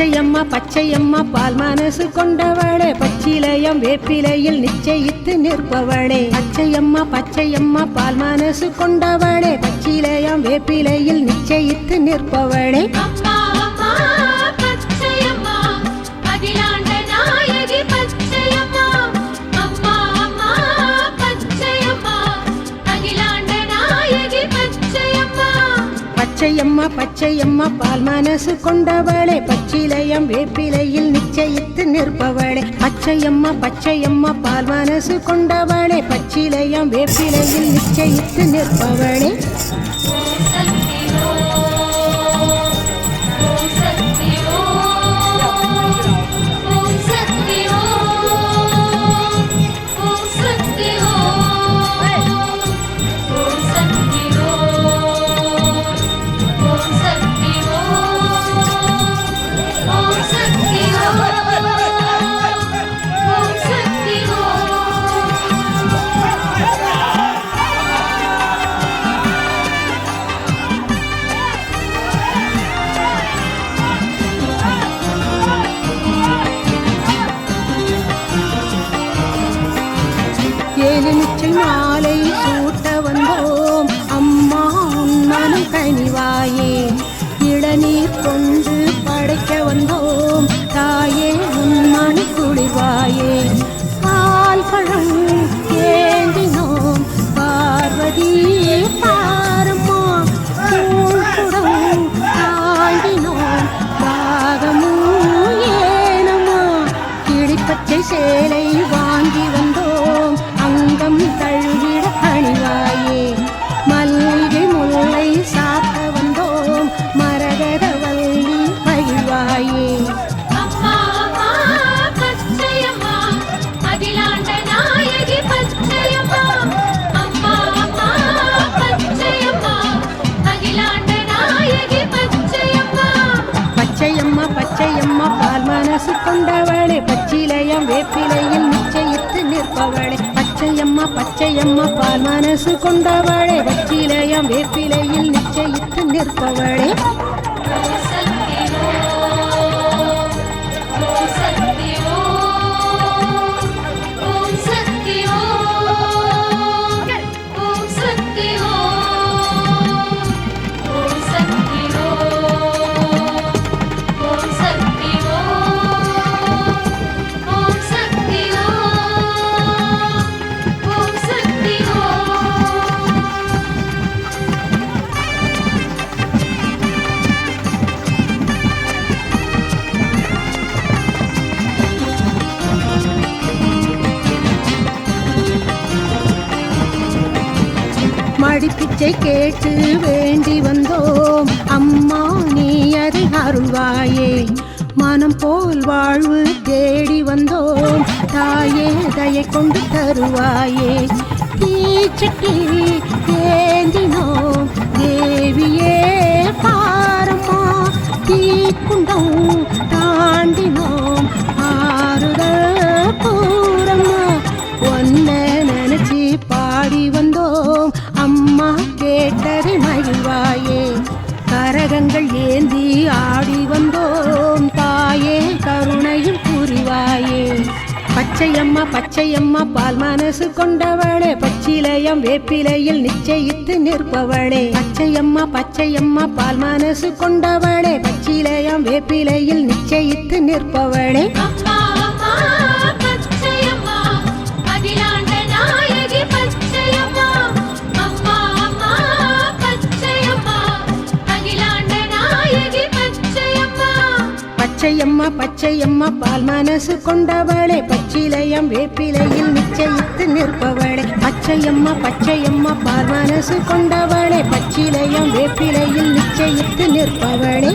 பச்சையம்மா பச்சையம்மா பால் மனசு கொண்டவளே. பச்சிலையம் வேப்பிலையில் நிச்சயித்து நிற்பவளே. பச்சையம்மா பச்சையம்மா பால் மனசு கொண்டவளே. பச்சிலையம் வேப்பிலையில் நிச்சயித்து நிற்பவளே. பச்சையம்மா பச்சையம்மா பால் மனசு கொண்டவளே. பச்சிலையம் வேப்பிலையில் நிச்சயித்து நிற்பவளே. பச்சையம்மா பச்சையம்மா பால் மனசு கொண்டவளே. பச்சிலையம் வேப்பிலையில் நிச்சயித்து நிற்பவளே. எலுமிச்சை மாலை சூட்ட வந்தோம். அம்மா உன்மனம் கனிவாயே. இளநீர் கொண்டு படைக்க வந்தோம். நிச்சயித்து பச்சையம்மா பச்சையம்மா பால் மனசு கொண்டவளே. பச்சிலையம் வேப்பிலையில் நிச்சயித்து நிற்பவளே. மடிப்பிச்சை கேட்டு வேண்டி வந்தோம். அம்மா நீ அதை அருள்வாயே. மனம் போல் வாழ்வு தேடி வந்தோம். தாயே தயை கொண்டு தருவாயே. தீச்சட்டி ஏந்தினோம் தேவியே பாரமா தீக்குண்டம் தாண்டினோம். கரகங்கள் ஏந்தி ஆடி வந்தோம். தாயே கருணையும் புரிவாயே. பச்சையம்மா பச்சையம்மா பால் மனசு கொண்டவளே. பச்சிலையம் வேப்பிலையில் நிச்சயித்து நிற்பவளே. பச்சையம்மா பச்சையம்மா பால் மனசு கொண்டவளே. பச்சிலையம் வேப்பிலையில் நிச்சயித்து நிற்பவளே. பச்சையம்மா பச்சையம்மா பால் மனசு கொண்டவளே. பச்சிலையம் வேப்பிலையில் நிச்சயித்து நிற்பவளே. பச்சையம்மா பச்சையம்மா பால் மனசு கொண்டவளே. பச்சிலையம் வேப்பிலையில் நிச்சயித்து நிற்பவளே.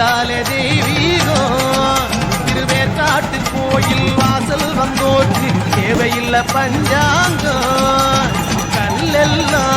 வந்தாலே தெய்வீகம் திருவேற்காட்டு கோயில் வாசல் வந்தோற்று தேவையில்லை பஞ்சாங்கம். கல்லெல்லாம்